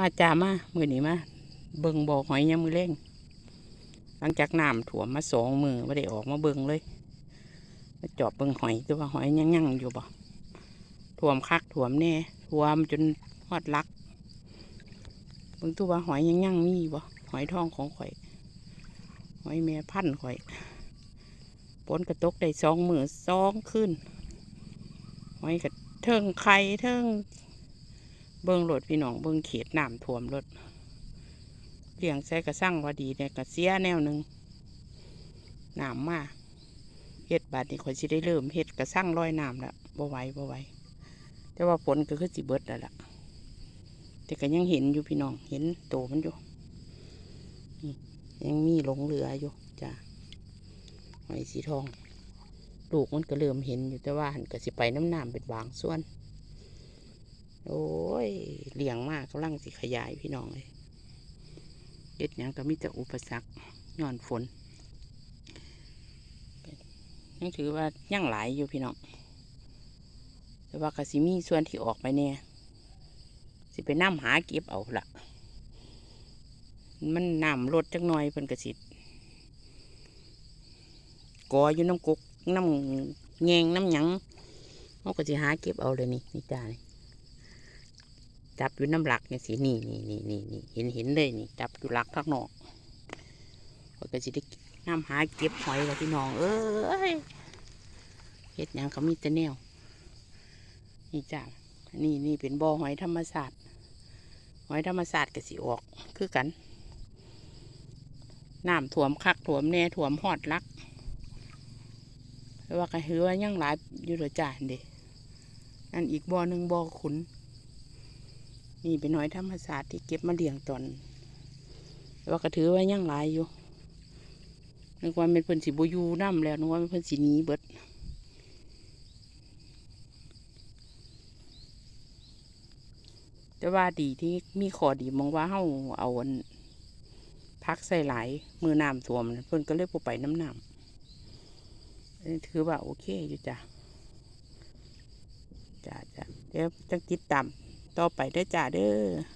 มาจามามือนี้มาเบิ่งบ่อหอยยามมือเร่งหลังจากน้ำถ่วมมาสองมือไม่ได้ออกมาเบิ่งเลยมาจอบเบิ่งหอยตัวาหอยยังยังอยู่บ่ถ่วมคักถ่วมแน่ถ่วมจนฮอดลักเบิ่งตัวว่าหอยยังยังมีบ่หอยทองของข่อย หอยแม่พันข่อยปนกระตกได้สองมือสองขึ้นหอยกระเทิงไข่เทิง เบิ่งรถพี่น้องเบิ่งเขตน้ำท่วมรถเลี้ยงใส่กระสั่งว่าดีเนี่ยกระเสียแนวหนึ่งน้ำมาเฮ็ดบาดนี้ข่อยสิได้เริ่มเฮ็ดกระสั่งลอยน้ำแล้วบ่ไหวบ่ไหวแต่ว่าฝนก็คือสิเบิดแล้วล่ะ แต่ก็ยังเห็นอยู่พี่น้องเห็นโตมันอยู่ยังมีหลงเหลืออยู่จ้ะหอยสีทองลูกมันก็เริ่มเห็นอยู่แต่ว่าหันก็สิไปน้ำน้ำเป็นบางส่วน โอ้ยเลี้ยงมากกำลังสิขยายพี่น้องเลยเด็ดยังก็มีแต่อุปสรรคย้อนฝนยังถือว่ายั่งหลายอยู่พี่น้องแต่ว่ากสิมีส่วนที่ออกไปเนี่ยสิไปน้ำหาเก็บเอาละมันน้ำลดจักหน่อยเพิ่นกระสิกออยู่น้ำกุกน้ำแงงน้ำหยังเขาก็สิหาเก็บเอาเลยนี่นี่จ้านี่ จับอยู่น้ำหลักเนี่ยสินี่นี่นี่นี่นี่เห็นเห็นเลยนี่จับอยู่หลักข้างนอกก็สิได้น้ำหาเก็บหอยแล้วพี่น้อง เอ้ยเฮ็ดยังเขามีแต่แนวนี่จ้านี่นี่เป็นบ่อหอยธรรมศาสตร์หอยธรรมศาสตร์ก็สิออกคือกันน้ำถ่วมคักถ่วมแน่ถ่วมหอดลักแต่ว่าก็ถือว่ายังหลายอยู่เด้อจ้าเด้นั่นอีกบ่อหนึ่งบ่อขุน นี่เป็นหอยธรรมศาสตร์ที่เก็บมาเลี้ยงตอนว่าก็ถือว่ายังหลายอยู่นึกว่าเป็นเพิ่นสิบอยูน้ำแล้วนึกว่าเป็นเพิ่นสีนี้เบิดแต่ว่าดีที่มีขอดีมองว่าเฮาเอาอันพักใส่หลายมือน้ำท่วมเพิ่นก็เลยบ่ไปน้ำน้ำถือว่าโอเคอยู่จ้ะจ้ะจ้ะเดี๋ยวจังติดตาม ต่อไปได้จ้าเด้อ